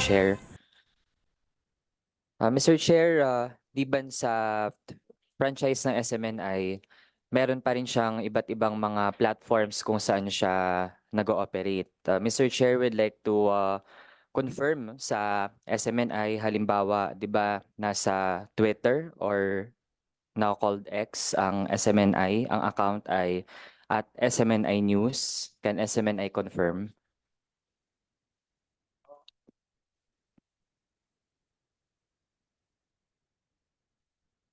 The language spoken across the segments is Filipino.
Chair. Ah, Mr. Chair, ah, liban sa franchise ng SMNI, meron pa rin siyang iba't ibang mga platforms kung saan siya nag-ooperate. Ah, Mr. Chair, would like to ah, confirm sa SMNI, halimbawa, di ba, nasa Twitter or now called X ang SMNI, ang account ay at SMNI News. Can SMNI confirm?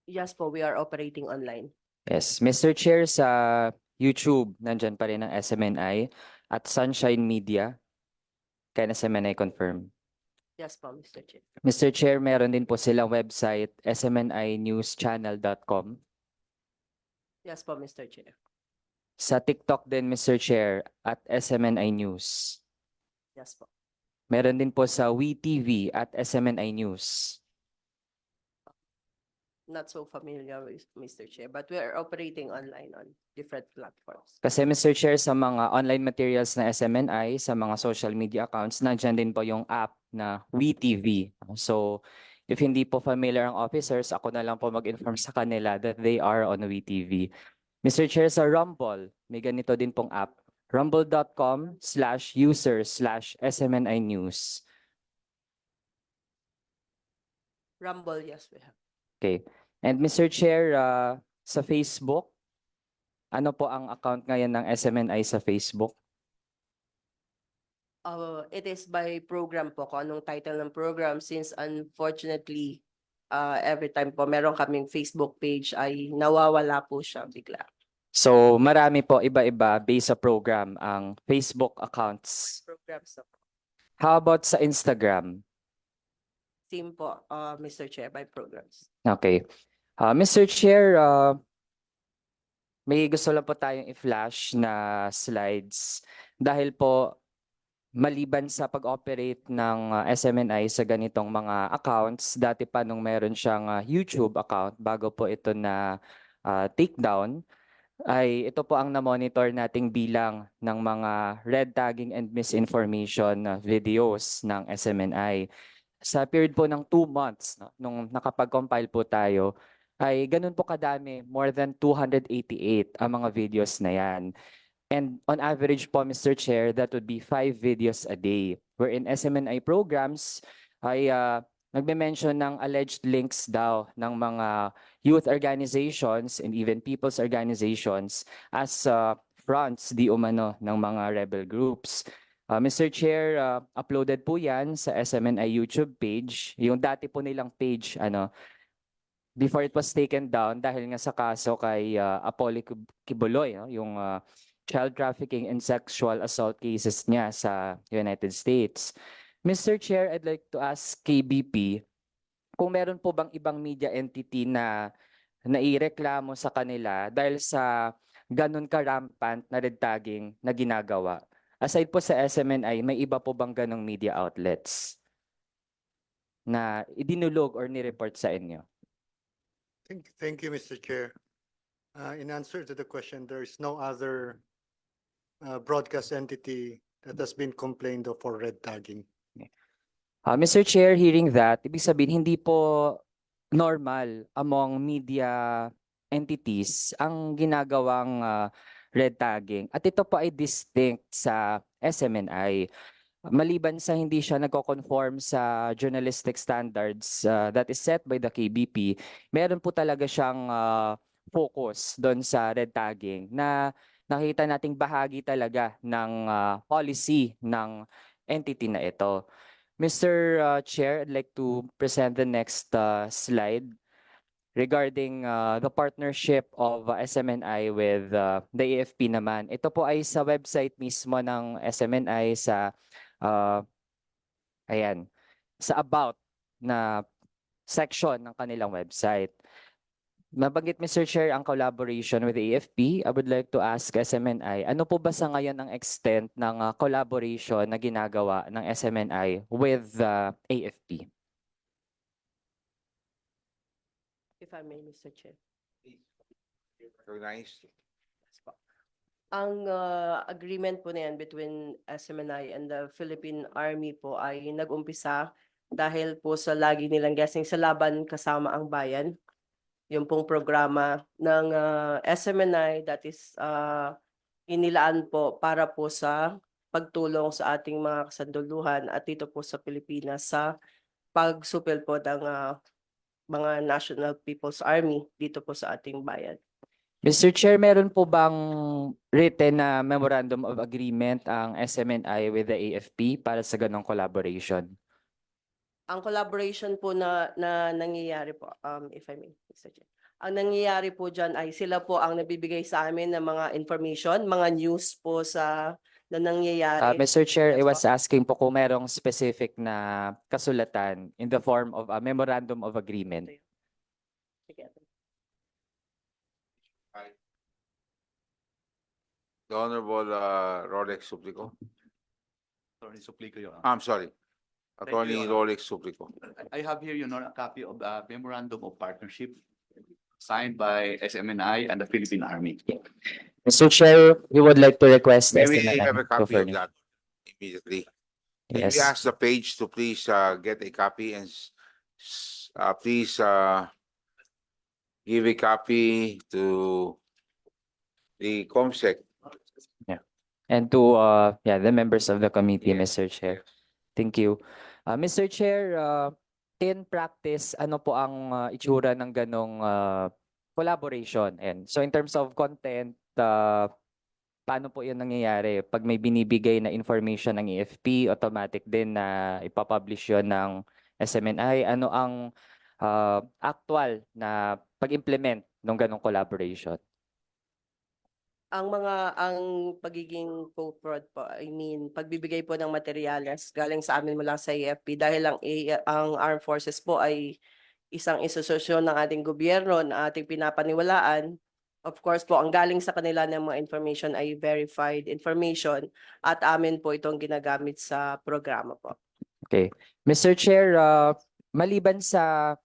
Yes po, we are operating online. Yes, Mr. Chair, sa YouTube, nandyan pa rin ang SMNI at Sunshine Media. Can SMNI confirm? Yes po, Mr. Chair. Mr. Chair, meron din po silang website, smninewschannel.com. Yes po, Mr. Chair. Sa TikTok din, Mr. Chair, at SMNI News. Yes po. Meron din po sa WeTV at SMNI News. Not so familiar with Mr. Chair, but we are operating online on different platforms. Kasi Mr. Chair, sa mga online materials na SMNI, sa mga social media accounts, nandyan din po yung app na WeTV. So, if hindi po familiar ang officers, ako na lang po mag-inform sa kanila that they are on WeTV. Mr. Chair, sa Rumble, may ganito din pong app. rumble.com slash user slash SMNI News. Rumble, yes, we have. Okay. And Mr. Chair, uh, sa Facebook, ano po ang account ngayon ng SMNI sa Facebook? Uh, it is by program po, kung anong title ng program, since unfortunately, uh, every time po meron kaming Facebook page ay nawawala po siya bigla. So, marami po iba-iba based sa program ang Facebook accounts. Programs na po. How about sa Instagram? Same po, uh, Mr. Chair, by programs. Okay. Uh, Mr. Chair, uh, may gusto lang po tayong i-flash na slides dahil po maliban sa pag-operate ng uh, SMNI sa ganitong mga accounts, dati pa nung meron siyang uh, YouTube account bago po ito na uh, takedown, ay ito po ang na-monitor nating bilang ng mga red tagging and misinformation videos ng SMNI. Sa period po ng two months, no, nung nakapag-compile po tayo, ay ganun po kadami, more than 288 ang mga videos na yan. And on average po, Mr. Chair, that would be five videos a day. Wherein SMNI programs ay uh, nagme-mention ng alleged links daw ng mga youth organizations and even people's organizations as uh, fronts di umano ng mga rebel groups. Uh, Mr. Chair, uh, uploaded po yan sa SMNI YouTube page. Yung dati po nilang page, ano, before it was taken down dahil nga sa kaso kay uh, Apollo Kib- Kibuloy, no? yung uh, child trafficking and sexual assault cases niya sa United States. Mr. Chair, I'd like to ask KBP kung meron po bang ibang media entity na naireklamo sa kanila dahil sa ganun ka-rampant na red tagging na ginagawa. Aside po sa SMNI, may iba po bang ganong media outlets na idinulog or ni-report sa inyo? Thank, thank you, Mr. Chair. Uh, in answer to the question, there is no other uh, broadcast entity that has been complained of for red tagging. Uh, Mr. Chair, hearing that, ibig sabihin hindi po normal among media entities ang ginagawang uh, red tagging. At ito po ay distinct sa SMNI. Maliban sa hindi siya nagko-conform sa journalistic standards uh, that is set by the KBP, meron po talaga siyang uh, focus doon sa red tagging na nakita nating bahagi talaga ng uh, policy ng entity na ito. Mr. uh, Chair, I'd like to present the next uh, slide regarding uh, the partnership of uh, SMNI with uh, the AFP naman. Ito po ay sa website mismo ng SMNI sa uh, ayan, sa about na section ng kanilang website. Nabanggit Mr. Chair ang collaboration with the AFP. I would like to ask SMNI, ano po ba sa ngayon ang extent ng uh, collaboration na ginagawa ng SMNI with uh, AFP? If I may, Mr. Chair. Recognized. Yes po. Ang ah, agreement po na yan between SMNI and the Philippine Army po ay nag-umpisa dahil po sa lagi nilang guessing sa laban kasama ang bayan. Yung pong programa ng ah, SMNI that is ah, inilaan po para po sa pagtulong sa ating mga kasanduluhan at dito po sa Pilipinas sa pagsupil po ng ah, mga National People's Army dito po sa ating bayan. Mr. Chair, meron po bang written na memorandum of agreement ang SMNI with the AFP para sa ganong collaboration? Ang collaboration po na, na nangyayari po, um, if I may, Mr. Chair. Ang nangyayari po dyan ay sila po ang nabibigay sa amin ng mga information, mga news po sa na Uh, nangyayari. Mr. Chair, I was asking po kung merong specific na kasulatan in the form of a memorandum of agreement. Sige. The Honorable uh, Rolex Suplico. Attorney Suplico, Your Honor. I'm sorry. you, Attorney Your Rolex Suplico. I I have here, Your Honor, a copy of the memorandum of partnership signed by SMNI and the Philippine Army. Mr. Chair, we would like to request May we SMNI have a to copy of furnish. that immediately? Can Yes. we ask the page to please uh get a copy and s- s- uh please uh give a copy to the COMSEC. And to, uh, yeah, the members of the committee, Yes. Mr. Chair. Thank you. Uh, Mr. Chair, uh, in practice, ano po ang uh, itsura ng ganong uh, collaboration? And so in terms of content, uh, paano po yun nangyayari? Pag may binibigay na information ng AFP, automatic din na ipapublish yun ng SMNI. Ano ang uh, actual na pag-implement ng ganong collaboration? Ang mga, ang pagiging co-prod po, I mean, pagbibigay po ng materyales galing sa amin mula sa AFP dahil ang, A- ang Armed Forces po ay isang institusyon ng ating gobyerno na ating pinapaniwalaan. Of course po, ang galing sa kanila ng mga information ay verified information at amin po itong ginagamit sa programa po. Okay. Mr. Chair, uh, maliban sa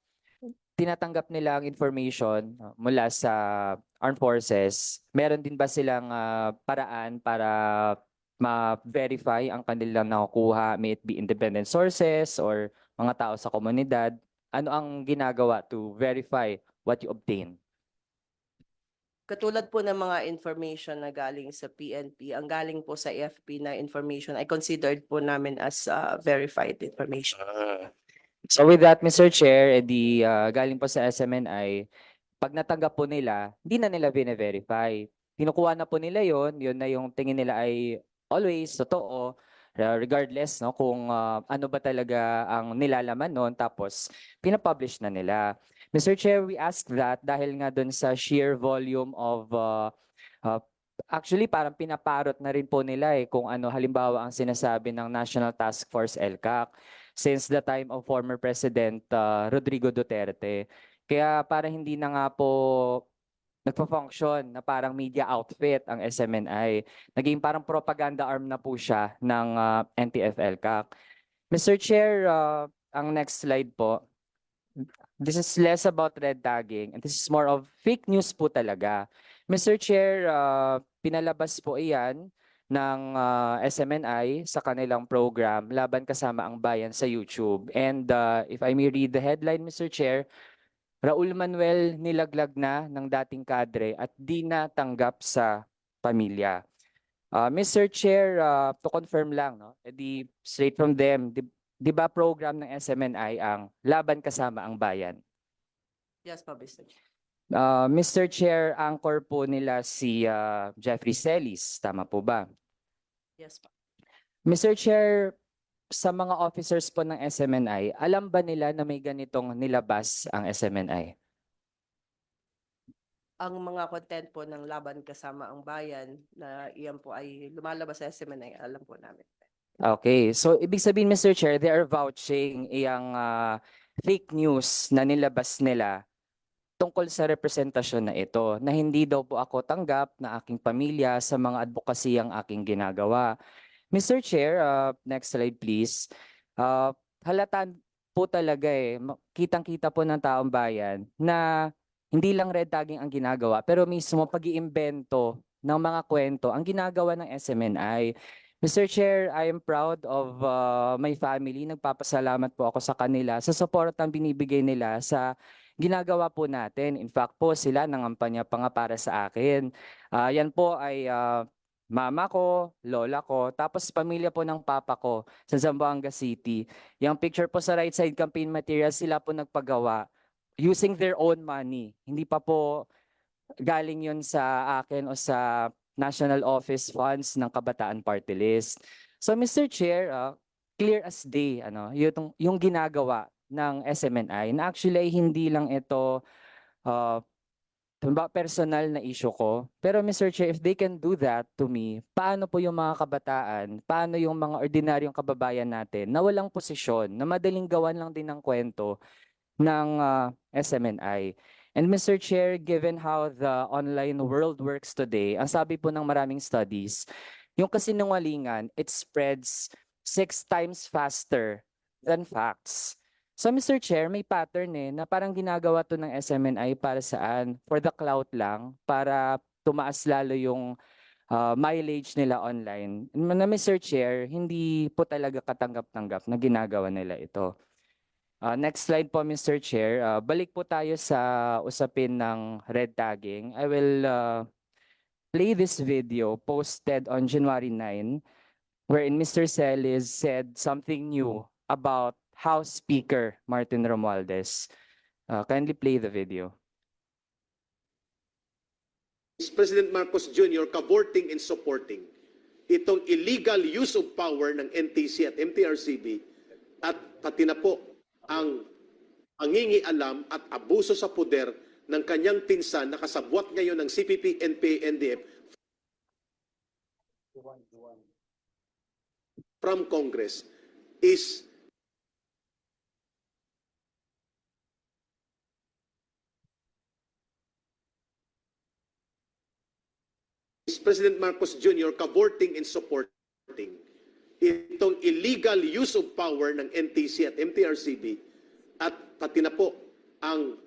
tinatanggap nila ang information uh, mula sa armed forces, meron din ba silang uh, paraan para ma-verify ang kanilang nakukuha, may it be independent sources or mga tao sa komunidad? Ano ang ginagawa to verify what you obtain? Katulad po ng mga information na galing sa PNP, ang galing po sa AFP na information ay considered po namin as uh, verified information. So with that, Mr. Chair, edi uh, galing po sa SMNI, pag natanggap po nila, hindi na nila bine-verify. Kinukuha na po nila yon, yun na yung tingin nila ay always totoo, regardless no kung uh, ano ba talaga ang nilalaman noon tapos pinapublish na nila. Mr. Chair, we ask that dahil nga doon sa sheer volume of uh, uh, actually parang pinaparot na rin po nila eh kung ano halimbawa ang sinasabi ng National Task Force LCAC since the time of former President uh, Rodrigo Duterte. Kaya para hindi na nga po nagpa-function na parang media outfit ang SMNI. Naging parang propaganda arm na po siya ng uh, NTF-LCAC. Mr. Chair, uh, ang next slide po. This is less about red tagging and this is more of fake news po talaga. Mr. Chair, uh, pinalabas po iyan ng uh, SMNI sa kanilang program Laban Kasama ang Bayan sa YouTube. And uh, if I may read the headline, Mr. Chair, Raul Manuel nilaglag na ng dating kadre at di na tanggap sa pamilya. Uh, Mr. Chair, uh, to confirm lang, no? Edi straight from them, di, di ba program ng SMNI ang Laban Kasama ang Bayan? Yes, po, Mr. Chair. Uh, Mr. Chair, anchor po nila si uh, Jeffrey Celis, tama po ba? Yes, po. Mr. Chair, sa mga officers po ng SMNI, alam ba nila na may ganitong nilabas ang SMNI? Ang mga content po ng Laban Kasama ang Bayan na iyan po ay lumalabas sa SMNI, alam po namin. Okay, so ibig sabihin Mr. Chair, they are vouching iyang ah, fake news na nilabas nila tungkol sa representasyon na ito na hindi daw po ako tanggap na aking pamilya sa mga advokasy ang aking ginagawa. Mr. Chair, ah, next slide please. Ah, halata po talaga eh, kitang-kita po ng taong bayan na hindi lang red tagging ang ginagawa pero mismo pag-iimbento ng mga kwento ang ginagawa ng SMNI. Mr. Chair, I am proud of uh, my family. Nagpapasalamat po ako sa kanila sa support ang binibigay nila sa ginagawa po natin. In fact po, sila nangampanya pa nga para sa akin. Ah, yan po ay ah, mama ko, lola ko, tapos pamilya po ng papa ko sa Zamboanga City. Yung picture po sa right side campaign materials, sila po nagpagawa using their own money. Hindi pa po galing yun sa akin o sa National Office Funds ng Kabataan Party List. So Mr. Chair, ah, clear as day ano, yung, yung ginagawa ng SMNI na actually hindi lang ito uh, personal na issue ko. Pero Mr. Chair, if they can do that to me, paano po yung mga kabataan, paano yung mga ordinaryong kababayan natin na walang posisyon, na madaling gawan lang din ng kwento ng ah, SMNI. And Mr. Chair, given how the online world works today, ang sabi po ng maraming studies, yung kasinungalingan, it spreads six times faster than facts. So Mr. Chair, may pattern eh, na parang ginagawa to ng SMNI para saan? For the clout lang, para tumaas lalo yung ah, mileage nila online. Na Mr. Chair, hindi po talaga katanggap-tanggap na ginagawa nila ito. Ah, next slide po, Mr. Chair. Ah, balik po tayo sa usapin ng red tagging. I will ah, play this video posted on January 9 wherein Mr. Celis said something new about House Speaker Martin Romualdez. Ah, kindly play the video. President Marcos Jr. cavorting and supporting itong illegal use of power ng NTC at MTRCB at pati na po ang pangingialam at abuso sa poder ng kanyang pinsan na kasabwat ngayon ng CPP, NPA, NDF from Congress is is President Marcos Jr. cavorting and supporting itong illegal use of power ng NTC at MTRCB at pati na po ang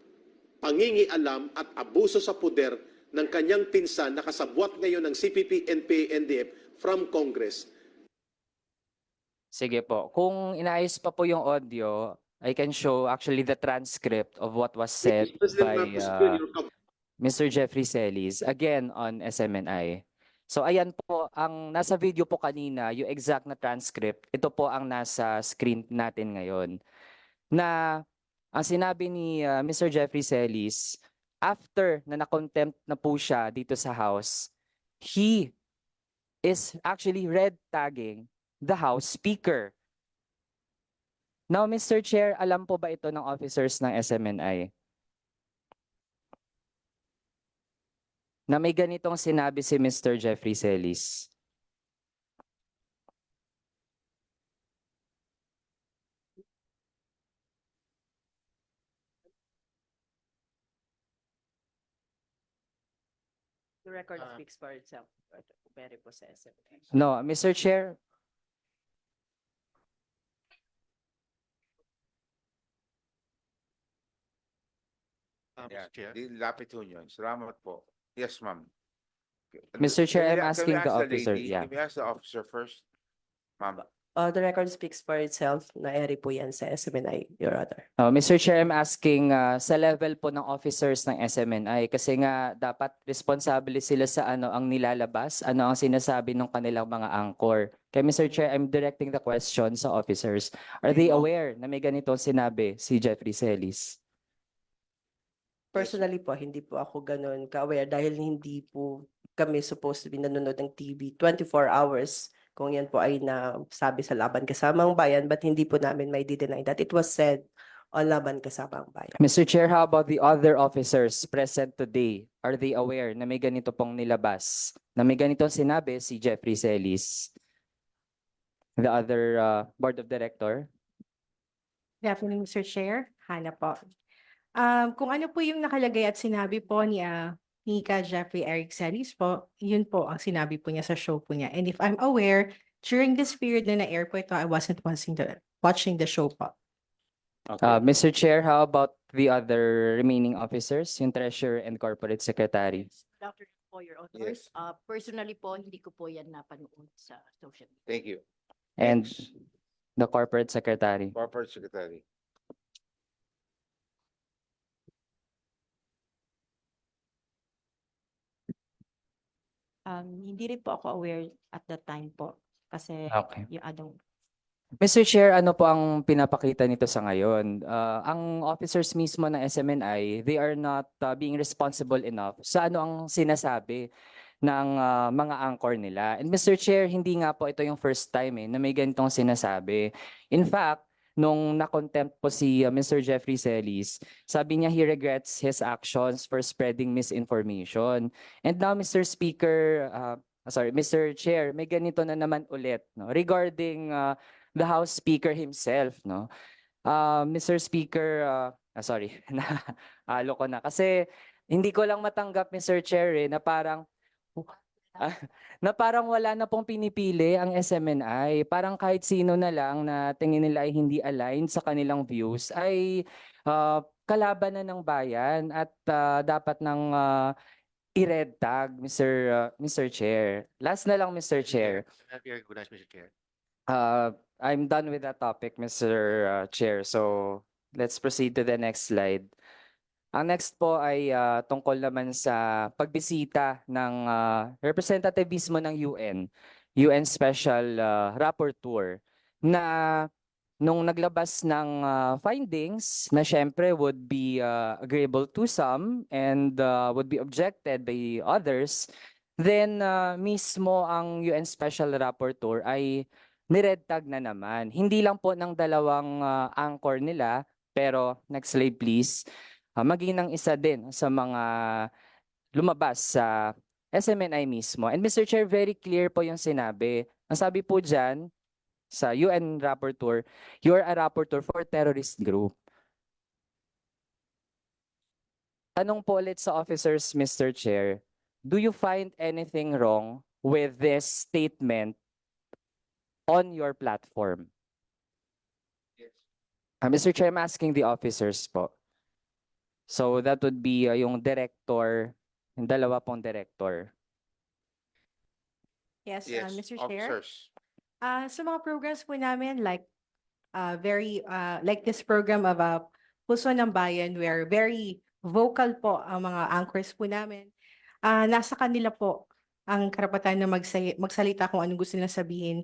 pangingialam at abuso sa poder ng kanyang pinsan na kasabwat ngayon ng CPP, NPA, NDF from Congress. Sige po. Kung inaayos pa po yung audio, I can show actually the transcript of what was said by cav- Mr. Jeffrey Celis, again on SMNI. So ayan po, ang nasa video po kanina, yung exact na transcript, ito po ang nasa screen natin ngayon. Na ang sinabi ni uh, Mr. Jeffrey Celis, after na na-contempt na po siya dito sa House, he is actually red tagging the House Speaker. Now, Mr. Chair, alam po ba ito ng officers ng SMNI? Na may ganitong sinabi si Mr. Jeffrey Celis. The record Ah. speaks for itself. Very possessive. No, Mr. Chair, Yeah, Mr. Chair. di- lapit ho. Salamat po. Yes, ma'am. Mr. Chair, Can we- I'm can we asking the ask officer, lady- yeah. Can we ask the officer first? Ma'am, Uh, the record speaks for itself. Naeri po yan sa SMNI, Your Honor. uh, Mr. Chair, I'm asking uh, sa level po ng officers ng SMNI kasi nga dapat responsable sila sa ano ang nilalabas, ano ang sinasabi ng kanilang mga anchor. Kaya Mr. Chair, I'm directing the question sa officers. Are they aware na may ganitong sinabi si Jeffrey Celis? Personally po, hindi po ako ganun ka-aware dahil hindi po kami supposed to be nanonood ng TV 24 hours kung yan po ay nasabi sa Laban Kasamang Bayan but hindi po namin may deny that it was said on Laban Kasamang Bayan. Mr. Chair, how about the other officers present today? Are they aware na may ganito pong nilabas? Na may ganitong sinabi si Jeffrey Celis? The other uh, board of director? Good afternoon, Mr. Chair. Hana po. Um, kung ano po yung nakalagay at sinabi po ni ah, Nika Jeffrey Eric Celis po, yun po ang sinabi po niya sa show po niya. And if I'm aware, during this period na na-air po ito, I wasn't watching the, watching the show po. Uh, Mr. Chair, how about the other remaining officers, yung treasurer and corporate secretary? Afternoon po, Your Honors. Uh, personally po, hindi ko po yan napanood sa social media. Thank you. And Next, the corporate secretary. Corporate Secretary. Um, hindi rin po ako aware at that time po. Kasi Okay. yung ano, Mr. Chair, ano po ang pinapakita nito sa ngayon? Ah, ang officers mismo ng SMNI, they are not ah, being responsible enough sa ano ang sinasabi ng ah, mga anchor nila. And Mr. Chair, hindi nga po ito yung first time eh, na may ganitong sinasabi. In fact, nung na-contempt po si ah, Mr. Jeffrey Celis, sabi niya he regrets his actions for spreading misinformation. And now, Mr. Speaker, ah, sorry, Mr. Chair, may ganito na naman ulit no, regarding ah, the House Speaker himself, no? Uh, Mr. Speaker, uh, ah, sorry, naalo ko na. Kasi hindi ko lang matanggap, Mr. Chair, eh, na parang, ah, na parang wala na pong pinipili ang SMNI. Parang kahit sino na lang na tingin nila ay hindi aligned sa kanilang views ay ah, kalaban na ng bayan at ah, dapat ng ah, i-red tag, Mr. ah, Mr. Chair. Last na lang, Mr. Chair. Recognized, Mr. Chair? Uh, I'm done with that topic, Mr. uh, Chair. So let's proceed to the next slide. Ang next po ay uh, tungkol naman sa pagbisita ng uh, representative mismo ng UN, UN Special uh, Rapporteur, na nung naglabas ng uh, findings na syempre would be uh, agreeable to some and uh, would be objected by others, then uh, mismo ang UN Special Rapporteur ay ni-red tag na naman. Hindi lang po ng dalawang ah, anchor nila, pero next slide please, ah, maging ng isa din sa mga lumabas sa SMNI mismo. And Mr. Chair, very clear po yung sinabi. Ang sabi po dyan sa UN Rapporteur, you are a rapporteur for terrorist group. Tanong po ulit sa officers, Mr. Chair, do you find anything wrong with this statement on your platform? Uh, Mr. Chair, I'm asking the officers po. So that would be uh, yung director, yung dalawa pong director. Yes, uh, Mr. Chair. officers. Ah, sa mga programs po namin, like, uh, very, uh, like this program of uh, Puso ng Bayan, where very vocal po ang mga anchors po namin. Ah, nasa kanila po ang karapatan na magsay- magsalita kung anong gusto nila sabihin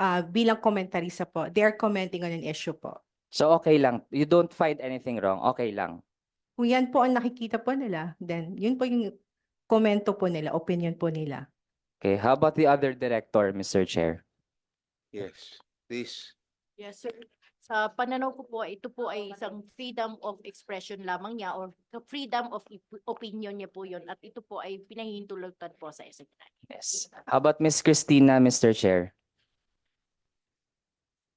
ah, bilang komentarista po. They are commenting on an issue po. So okay lang, you don't find anything wrong, okay lang. Kung yan po ang nakikita po nila, then yun po yung komento po nila, opinion po nila. Okay, how about the other director, Mr. Chair? Yes, please. Yes, sir. Sa pananaw ko po, ito po ay isang freedom of expression lamang niya or freedom of opinion niya po yun. At ito po ay pinahihintulutan po sa SMNI. Yes. How about Miss Christina, Mr. Chair?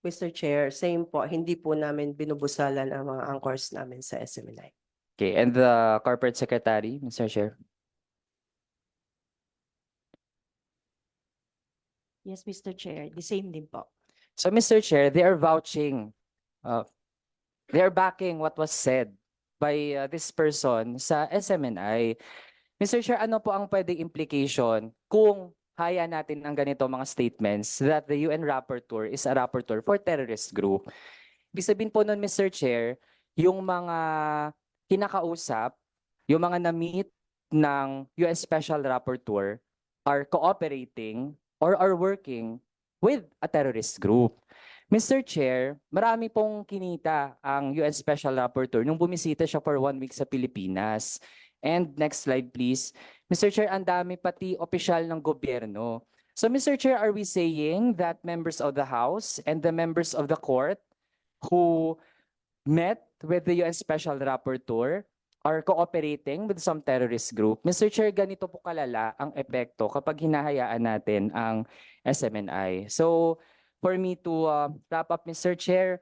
Mr. Chair, same po, hindi po namin binubusalan ang mga anchors namin sa SMNI. Okay, and the corporate secretary, Mr. Chair? yes, Mr. Chair, the same din po. So, Mr. Chair, they are vouching, uh, they are backing what was said by uh, this person sa SMNI. Mr. Chair, ano po ang pwedeng implication kung haya natin ang ganito mga statements that the UN rapporteur is a rapporteur for terrorist group? Ibig sabihin po nun, Mr. Chair, yung mga kinakausap, yung mga na-meet ng UN Special Rapporteur are cooperating or are working with a terrorist group. Mr. Chair, marami pong kinita ang UN Special Rapporteur nung bumisita siya for one week sa Pilipinas. And next slide please. Mr. Chair, ang dami pati opisyal ng gobyerno. So Mr. Chair, are we saying that members of the House and the members of the court who met with the UN Special Rapporteur are cooperating with some terrorist group? Mr. Chair, ganito po kalala ang epekto kapag hinahayaan natin ang SMNI. So, for me to uh, wrap up, Mr. Chair,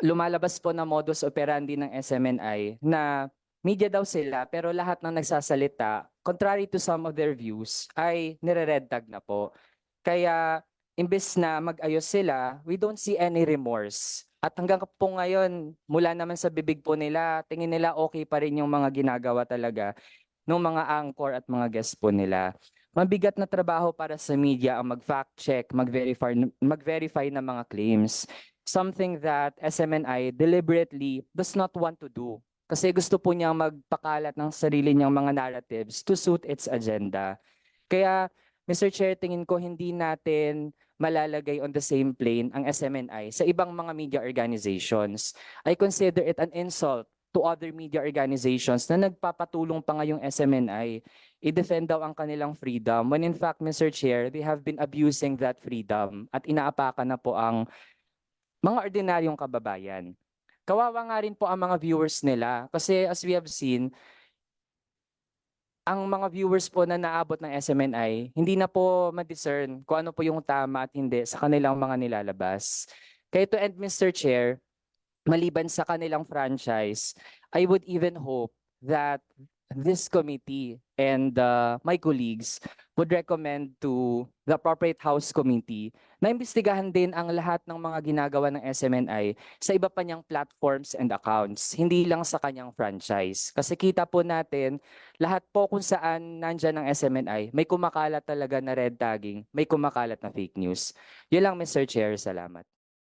lumalabas po na modus operandi ng SMNI na media daw sila pero lahat ng nagsasalita, contrary to some of their views, ay nire-red tag na po. Kaya, imbes na mag-ayos sila, we don't see any remorse. At hanggang po ngayon, mula naman sa bibig po nila, tingin nila okay pa rin yung mga ginagawa talaga ng mga anchor at mga guests po nila. Mabigat na trabaho para sa media ang mag-fact check, mag-verify, mag-verify ng mga claims. Something that SMNI deliberately does not want to do. Kasi gusto po niyang magpakalat ng sarili niyang mga narratives to suit its agenda. Kaya, Mr. Chair, tingin ko hindi natin malalagay on the same plane ang SMNI sa ibang mga media organizations. I consider it an insult to other media organizations na nagpapatulong pa ngayong SMNI. I-defend daw ang kanilang freedom when in fact, Mr. Chair, they have been abusing that freedom at inaapakan na po ang mga ordinaryong kababayan. Kawawa nga rin po ang mga viewers nila kasi as we have seen, ang mga viewers po na naabot ng SMNI, hindi na po ma-discern kung ano po yung tama at hindi sa kanilang mga nilalabas. Kaya to end, Mr. Chair, maliban sa kanilang franchise, I would even hope that this committee and uh, my colleagues would recommend to the appropriate House Committee na imbestigahan din ang lahat ng mga ginagawa ng SMNI sa iba pa niyang platforms and accounts, hindi lang sa kanyang franchise. Kasi kita po natin, lahat po kung saan nandyan ang SMNI, may kumakalat talaga na red tagging, may kumakalat na fake news. Yun lang, Mr. Chair. Salamat.